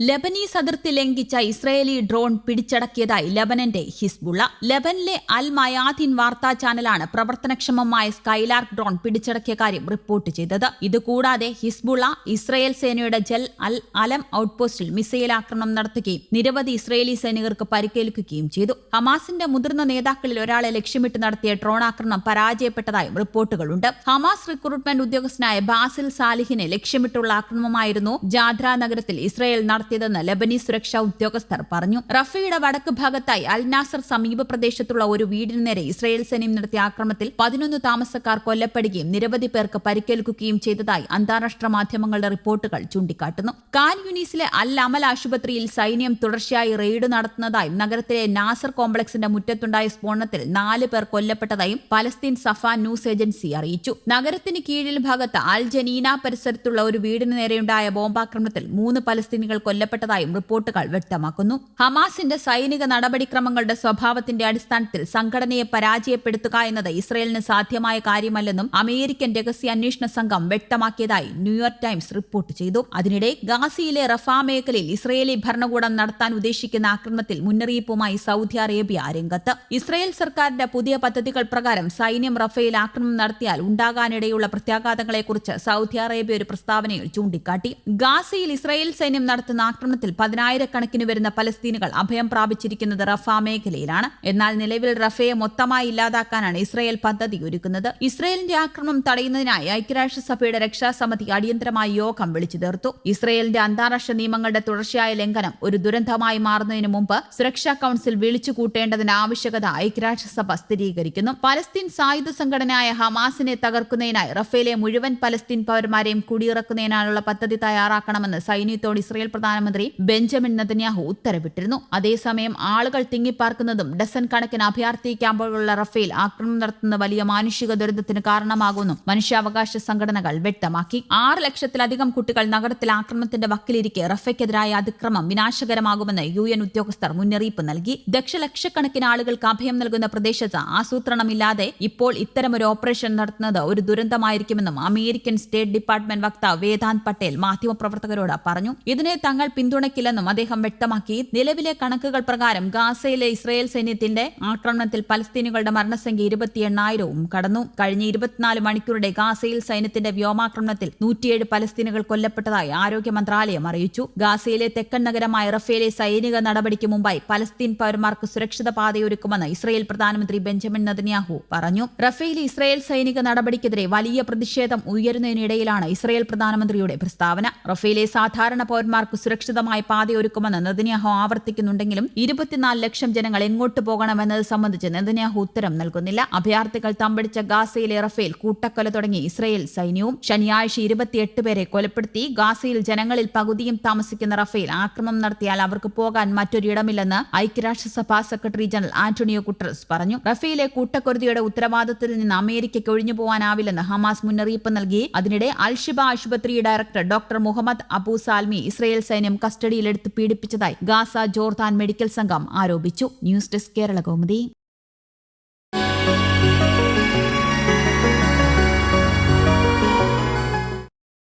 Lebanese അതിർത്തി ലംഘിച്ച Israeli drone പിടിച്ചടക്കിയതായി ലബനന്റെ ഹിസ്ബുള്ള. ലബനിലെ അൽ മയാദിൻ വാർത്താ ചാനലാണ് പ്രവർത്തനക്ഷമമായ സ്കൈലാർക്ക് ഡ്രോൺ പിടിച്ചടക്കിയ കാര്യം റിപ്പോർട്ട് ചെയ്തത്. ഇതുകൂടാതെ ഹിസ്ബുള്ള ഇസ്രയേൽ സേനയുടെ ജൽ അൽ അലം ഔട്ട്പോസ്റ്റിൽ മിസൈൽ ആക്രമണം നടത്തുകയും നിരവധി ഇസ്രയേലി സൈനികർക്ക് പരിക്കേൽക്കുകയും ചെയ്തു. ഹമാസിന്റെ മുതിർന്ന നേതാക്കളിൽ ഒരാളെ ലക്ഷ്യമിട്ട് നടത്തിയ ഡ്രോൺ ആക്രമണം പരാജയപ്പെട്ടതായും റിപ്പോർട്ടുകളുണ്ട്. ഹമാസ് റിക്രൂട്ട്മെന്റ് ഉദ്യോഗസ്ഥനായ ബാസിൽ സാലിഹിനെ ലക്ഷ്യമിട്ടുള്ള ആക്രമണമായിരുന്നു ജാദ്ര നഗരത്തിൽ ഇസ്രയേൽ നടത്തിയതെന്ന് ലബനീസ് സുരക്ഷാ ഉദ്യോഗസ്ഥർ പറഞ്ഞു. റഫയുടെ വടക്ക് ഭാഗത്തായി അൽനാസർ സമീപ പ്രദേശത്തുള്ള ഒരു വീടിന് നേരെ ഇസ്രായേൽ സൈന്യം നടത്തിയ ആക്രമണത്തിൽ പതിനൊന്ന് താമസക്കാർ കൊല്ലപ്പെടുകയും നിരവധി പേർക്ക് പരിക്കേൽക്കുകയും ചെയ്തതായി അന്താരാഷ്ട്ര മാധ്യമങ്ങളുടെ റിപ്പോർട്ടുകൾ ചൂണ്ടിക്കാട്ടുന്നു. കാൻ യുനീസിലെ അൽ അമൽ ആശുപത്രിയിൽ സൈന്യം തുടർച്ചയായി റെയ്ഡ് നടത്തുന്നതായും നഗരത്തിലെ നാസർ കോംപ്ലക്സിന്റെ മുറ്റത്തുണ്ടായ സ്ഫോടനത്തിൽ നാല് പേർ കൊല്ലപ്പെട്ടതായും പലസ്തീൻ സഫ ന്യൂസ് ഏജൻസി അറിയിച്ചു. നഗരത്തിന് കീഴിൽ ഭാഗത്ത് അൽ ജനീന പരിസരത്തുള്ള ഒരു വീടിന് നേരെയുണ്ടായ ബോംബാക്രമണത്തിൽ മൂന്ന് പലസ്തീനികൾ കൊല്ലപ്പെട്ടതായും റിപ്പോർട്ടുകൾ വ്യക്തമാക്കുന്നു. ഹമാസിന്റെ സൈനിക നടപടിക്രമങ്ങളുടെ സ്വഭാവത്തിന്റെ അടിസ്ഥാനത്തിൽ സംഘടനയെ പരാജയപ്പെടുത്തുക എന്നത് ഇസ്രയേലിന് സാധ്യമായ കാര്യമല്ലെന്നും അമേരിക്കൻ രഹസ്യ അന്വേഷണ സംഘം വ്യക്തമാക്കിയതായി ന്യൂയോർക്ക് ടൈംസ് റിപ്പോർട്ട് ചെയ്തു. അതിനിടെ ഗാസിയിലെ റഫാ മേഖലയിൽ ഇസ്രയേലി ഭരണകൂടം നടത്താൻ ഉദ്ദേശിക്കുന്ന ആക്രമണത്തിൽ മുന്നറിയിപ്പുമായി സൗദി അറേബ്യ രംഗത്ത്. ഇസ്രയേൽ സർക്കാരിന്റെ പുതിയ പദ്ധതികൾ പ്രകാരം സൈന്യം റഫയിൽ ആക്രമണം നടത്തിയാൽ ഉണ്ടാകാനിടയുള്ള പ്രത്യാഘാതങ്ങളെക്കുറിച്ച് സൗദി അറേബ്യ ഒരു പ്രസ്താവനയിൽ ചൂണ്ടിക്കാട്ടി. ഗാസയിൽ ഇസ്രയേൽ സൈന്യം നടത്തുന്ന ആക്രമണത്തിൽ പതിനായിരക്കണക്കിന് വരുന്ന പലസ്തീനുകൾ അഭയം പ്രാപിച്ചിരിക്കുന്നത് റഫ മേഖലയിലാണ്. എന്നാൽ നിലവിൽ റഫയെ മൊത്തമായി ഇല്ലാതാക്കാനാണ് ഇസ്രയേൽ പദ്ധതി ഒരുക്കുന്നത്. ഇസ്രയേലിന്റെ ആക്രമണം തടയുന്നതിനായി ഐക്യരാഷ്ട്രസഭയുടെ രക്ഷാസമിതി അടിയന്തരമായി യോഗം വിളിച്ചു തീർത്തു ഇസ്രയേലിന്റെ അന്താരാഷ്ട്ര നിയമങ്ങളുടെ തുടർച്ചയായ ലംഘനം ഒരു ദുരന്തമായി മാറുന്നതിന് മുമ്പ് സുരക്ഷാ കൌൺസിൽ വിളിച്ചു കൂട്ടേണ്ടതിന് ആവശ്യകത ഐക്യരാഷ്ട്രസഭ സ്ഥിരീകരിക്കുന്നു. പലസ്തീൻ സായുധ സംഘടനയായ ഹമാസിനെ തകർക്കുന്നതിനായി റഫേലെ മുഴുവൻ പലസ്തീൻ പൗരന്മാരെയും കുടിയിറക്കുന്നതിനായുള്ള പദ്ധതി തയ്യാറാക്കണമെന്ന് സൈന്യത്തോട് ഇസ്രയേൽ പ്രധാനമന്ത്രി ബെഞ്ചമിൻ നതന്യാഹു ഉത്തരവിട്ടിരുന്നു. അതേസമയം ആളുകൾ തിങ്ങിപ്പാർക്കുന്നതും ഡസൻ കണക്കിന് അഭയാർത്ഥി ക്യാമ്പുകളുള്ള റഫേൽ ആക്രമണം നടത്തുന്ന വലിയ മാനുഷിക ദുരന്തത്തിന് കാരണമാകുമെന്നും മനുഷ്യാവകാശ സംഘടനകൾ വ്യക്തമാക്കി. ആറ് ലക്ഷത്തിലധികം കുട്ടികൾ നഗരത്തിൽ ആക്രമണത്തിന്റെ വക്കിലിരിക്കെ റഫയ്ക്കെതിരായ അതിക്രമം വിനാശകരമാകുമെന്ന് യു എൻ ഉദ്യോഗസ്ഥർ മുന്നറിയിപ്പ് നൽകി. ദക്ഷലക്ഷക്കണക്കിന് ആളുകൾക്ക് അഭയം നൽകുന്ന പ്രദേശത്ത് ആസൂത്രണമില്ലാതെ ഇപ്പോൾ ഇത്തരമൊരു ഓപ്പറേഷൻ നടത്തുന്നത് ഒരു ദുരന്തമായിരിക്കുമെന്നും അമേരിക്കൻ സ്റ്റേറ്റ് ഡിപ്പാർട്ട്മെന്റ് വക്താവ് വേദാന്ത് പട്ടേൽ മാധ്യമപ്രവർത്തകരോട് പറഞ്ഞു. ഇതിനെ തങ്ങൾ പിന്തുണയ്ക്കില്ലെന്നും അദ്ദേഹം വ്യക്തമാക്കി. നിലവിലെ കണക്കുകൾ പ്രകാരം ഗാസയിലെ ഇസ്രയേൽ സൈന്യത്തിന്റെ ആക്രമണത്തിൽ പലസ്തീനുകളുടെ മരണസംഖ്യ ഇരുപത്തി എണ്ണായിരവും കടന്നു. കഴിഞ്ഞ ഇരുപത്തിനാല് മണിക്കൂറുടെ ഗാസയിൽ സൈന്യത്തിന്റെ വ്യോമാക്രമണത്തിൽ നൂറ്റിയേഴ് പലസ്തീനുകൾ കൊല്ലപ്പെട്ടതായി ആരോഗ്യ മന്ത്രാലയം അറിയിച്ചു. ഗാസയിലെ തെക്കൻ നഗരമായ റഫേലെ സൈനിക നടപടിക്ക് മുമ്പായി പലസ്തീൻ പൌരന്മാർക്ക് സുരക്ഷിത പാതയൊരുക്കുമെന്ന് ഇസ്രയേൽ പ്രധാനമന്ത്രി ബെഞ്ചമിൻ നദന്യാഹു പറഞ്ഞു. റഫേൽ ഇസ്രയേൽ സൈനിക നടപടിക്കെതിരെ വലിയ പ്രതിഷേധം ഉയരുന്നതിനിടയിലാണ് ഇസ്രയേൽ പ്രധാനമന്ത്രിയുടെ പ്രസ്താവന. റഫേലെ സാധാരണ പൗരന്മാർക്ക് സുരക്ഷിതമായ പാതയൊരുക്കുമെന്ന് നെതന്യാഹു ആവർത്തിക്കുന്നുണ്ടെങ്കിലും ഇരുപത്തിനാല് ലക്ഷം ജനങ്ങൾ എങ്ങോട്ട് പോകണമെന്നത് സംബന്ധിച്ച് നെതന്യാഹു ഉത്തരം നൽകുന്നില്ല. അഭയാർത്ഥികൾ തമ്പടിച്ച ഗാസയിലെ റഫേൽ കൂട്ടക്കൊല തുടങ്ങി. ഇസ്രയേൽ സൈന്യവും ശനിയാഴ്ച ഇരുപത്തിയെട്ട് പേരെ കൊലപ്പെടുത്തി. ഗാസയിൽ ജനങ്ങളിൽ പകുതിയും താമസിക്കുന്ന റഫേൽ ആക്രമണം നടത്തിയാൽ അവർക്ക് പോകാൻ മറ്റൊരിടമില്ലെന്ന് ഐക്യരാഷ്ട്രസഭാ സെക്രട്ടറി ജനറൽ ആന്റണിയോ കുട്ടറസ് പറഞ്ഞു. റഫേലെ കൂട്ടക്കൊരുതിയുടെ ഉത്തരവാദിത്തത്തിൽ നിന്ന് അമേരിക്കയ്ക്ക് ഒഴിഞ്ഞു പോകാനാവില്ലെന്ന് ഹമാസ് മുന്നറിയിപ്പ് നൽകി. അതിനിടെ അൽഷിബ ആശുപത്രി director doctor Muhammad Abu Salmi Israel സൈന്യം കസ്റ്റഡിയിലെടുത്ത് പീഡിപ്പിച്ചതായി ഗാസ ജോർദാൻ മെഡിക്കൽ സംഘം ആരോപിച്ചു. News desk Kerala Kaumudi.